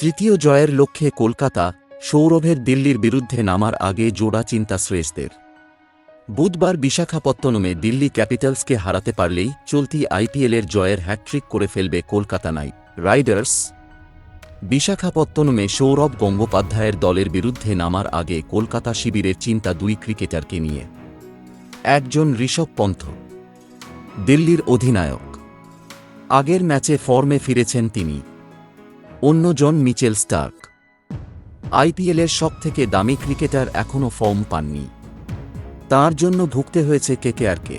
তৃতীয় জয়ের লক্ষ্যে কলকাতা, সৌরভের দিল্লির বিরুদ্ধে নামার আগে জোড়া চিন্তা শ্রেয়সদের বুধবার বিশাখাপত্তনমে দিল্লি ক্যাপিটালসকে হারাতে পারলেই চলতি আইপিএলের জয়ের হ্যাট্রিক করে ফেলবে কলকাতা নাইট রাইডার্স। বিশাখাপত্তনমে সৌরভ গঙ্গোপাধ্যায়ের দলের বিরুদ্ধে নামার আগে কলকাতা শিবিরের চিন্তা দুই ক্রিকেটারকে নিয়ে। একজন ঋষভ পন্থ, দিল্লির অধিনায়ক। আগের ম্যাচে ফর্মে ফিরেছেন তিনি। অন্যজন মিচেল স্টার্ক। আইপিএলের সবথেকে দামি ক্রিকেটার এখনও ফর্ম পাননি। তার জন্য ভুগতে হয়েছে কেকেআরকে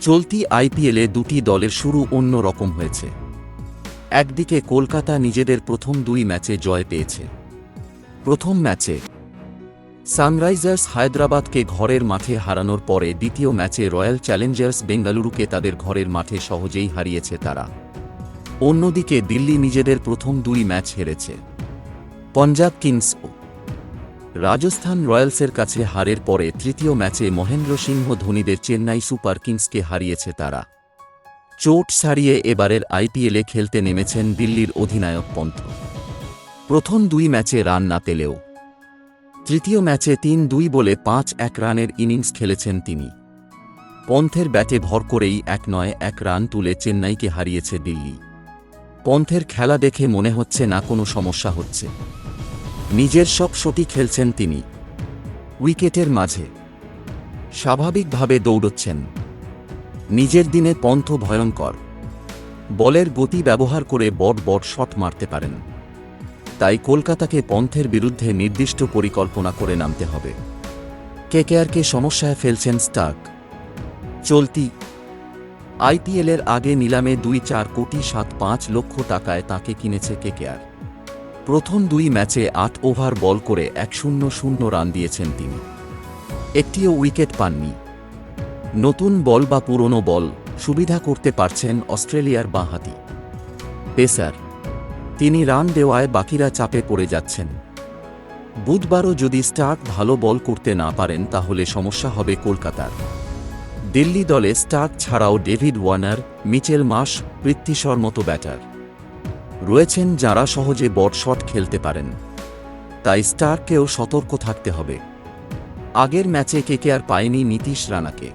চলতি আইপিএলে দুটি দলের শুরু অন্য রকম হয়েছে। একদিকে কলকাতা নিজেদের প্রথম দুই ম্যাচে জয় পেয়েছে। প্রথম ম্যাচে সানরাইজার্স হায়দ্রাবাদকে ঘরের মাঠে হারানোর পরে দ্বিতীয় ম্যাচে রয়্যাল চ্যালেঞ্জার্স বেঙ্গালুরুকে তাদের ঘরের মাঠে সহজেই হারিয়েছে তারা। অন্যদিকে দিল্লি নিজেদের প্রথম দুই ম্যাচ হেরেছে। পঞ্জাব কিংস ও রাজস্থান রয়্যালসের কাছে হারের পরে তৃতীয় ম্যাচে মহেন্দ্র সিংহ ধোনিদের চেন্নাই সুপার কিংসকে হারিয়েছে তারা। চোট সারিয়ে এবারের আইপিএলে খেলতে নেমেছেন দিল্লির অধিনায়ক পন্থ। প্রথম দুই ম্যাচে রান না পেলেও। তৃতীয় ম্যাচে তিন দুই বলে পাঁচ এক রানের ইনিংস খেলেছেন তিনি। পন্থের ব্যাটে ভর করেই এক নয় এক রান তুলে চেন্নাইকে হারিয়েছে দিল্লি। পন্থের খেলা দেখে মনে হচ্ছে না কোনো সমস্যা হচ্ছে। নিজের সব শটি খেলছেন তিনি। উইকেটের মাঝে। স্বাভাবিকভাবে দৌড়চ্ছেন। নিজের দিনে পন্থ ভয়ঙ্কর। বলের গতি ব্যবহার করে বট বট শট মারতে পারেন। তাই কলকাতাকে পন্থের বিরুদ্ধে নির্দিষ্ট পরিকল্পনা করে নামতে হবে। কেকেআরকে সমস্যায় ফেলছেন স্টাক চলতি আইপিএলের আগে নিলামে দুই চার কোটি সাত পাঁচ লক্ষ টাকায় তাকে কিনেছে কেকেআর। প্রথম দুই ম্যাচে আট ওভার বল করে এক শূন্য শূন্য রান দিয়েছেন তিনি। একটিও উইকেট পাননি। নতুন বল বা পুরনো বল সুবিধা করতে পারছেন অস্ট্রেলিয়ার বাঁহাতি। পেসার, তিনি রান দেওয়ায় বাকিরা চাপে পড়ে যাচ্ছেন। বুধবারও যদি স্টার্ক ভালো বল করতে না পারেন তাহলে সমস্যা হবে কলকাতার। দিল্লি দলে স্টার্ক ছাড়াও ডেভিড ওয়ার্নার, মিচেল মাস পৃথ্বীশ্বর মতো ব্যাটার। রয়েছেন যারা সহজে বট শট খেলতে পারেন। তাই স্টারকেও সতর্ক থাকতে হবে। আগের ম্যাচে কেকেআর পায়নি নীতিশ রানাকে।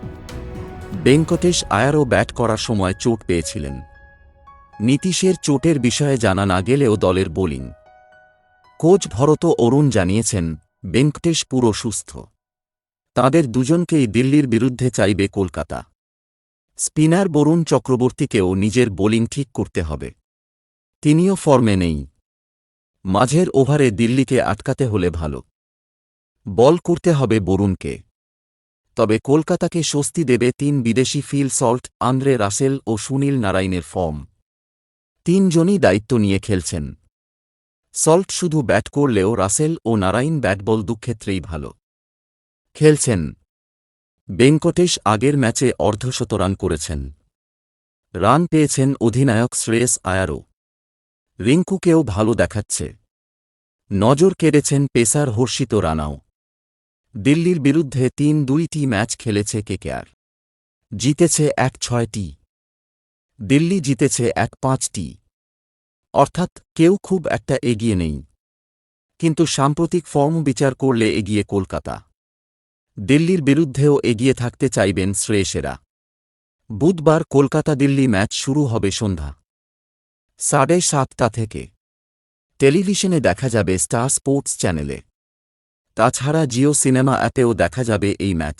বেঙ্কটেশ আয়ারও ব্যাট করার সময় চোট পেয়েছিলেন। নীতিশের চোটের বিষয়ে জানা না গেলেও দলের বোলিং। কোচ ভরত অরুণ জানিয়েছেন, বেঙ্কটেশ পুরো সুস্থ। তাদের দুজনকেই দিল্লির বিরুদ্ধে চাইবে কলকাতা। স্পিনার বরুণ চক্রবর্তীকেও নিজের বোলিং ঠিক করতে হবে। তিনিও ফর্মে নেই। মাঝের ওভারে দিল্লিকে আটকাতে হলে ভালো। বল করতে হবে বরুণকে। তবে কলকাতাকে স্বস্তি দেবে তিন বিদেশি ফিল সল্ট, আন্দ্রে রাসেল ও সুনীল নারায়ণের ফর্ম। তিনজনই দায়িত্ব নিয়ে খেলছেন। সল্ট শুধু ব্যাট করলেও রাসেল ও নারায়ণ ব্যাটবল দুক্ষেত্রেই ভালো। খেলছেন। বেঙ্কটেশ আগের ম্যাচে অর্ধশত রান করেছেন। রান পেয়েছেন অধিনায়ক শ্রেয়স আয়ারও। রিঙ্কুকেও ভালো দেখাচ্ছে। নজর কেড়েছেন পেসার হর্ষিত রানাও। দিল্লির বিরুদ্ধে তিন দুইটি ম্যাচ খেলেছে কেকেআর জিতেছে এক ছয়টি। দিল্লি জিতেছে এক পাঁচটি। অর্থাৎ কেউ খুব একটা এগিয়ে নেই। কিন্তু সাম্প্রতিক ফর্ম বিচার করলে এগিয়ে কলকাতা। দিল্লির বিরুদ্ধেও এগিয়ে থাকতে চাইবেন শ্রেয়সেরা। বুধবার কলকাতা দিল্লি ম্যাচ শুরু হবে সন্ধ্যা সাড়ে সাতটা থেকে। টেলিভিশনে দেখা যাবে স্টার স্পোর্টস চ্যানেলে। তাছাড়া জিও সিনেমা অ্যাপেও দেখা যাবে এই ম্যাচ।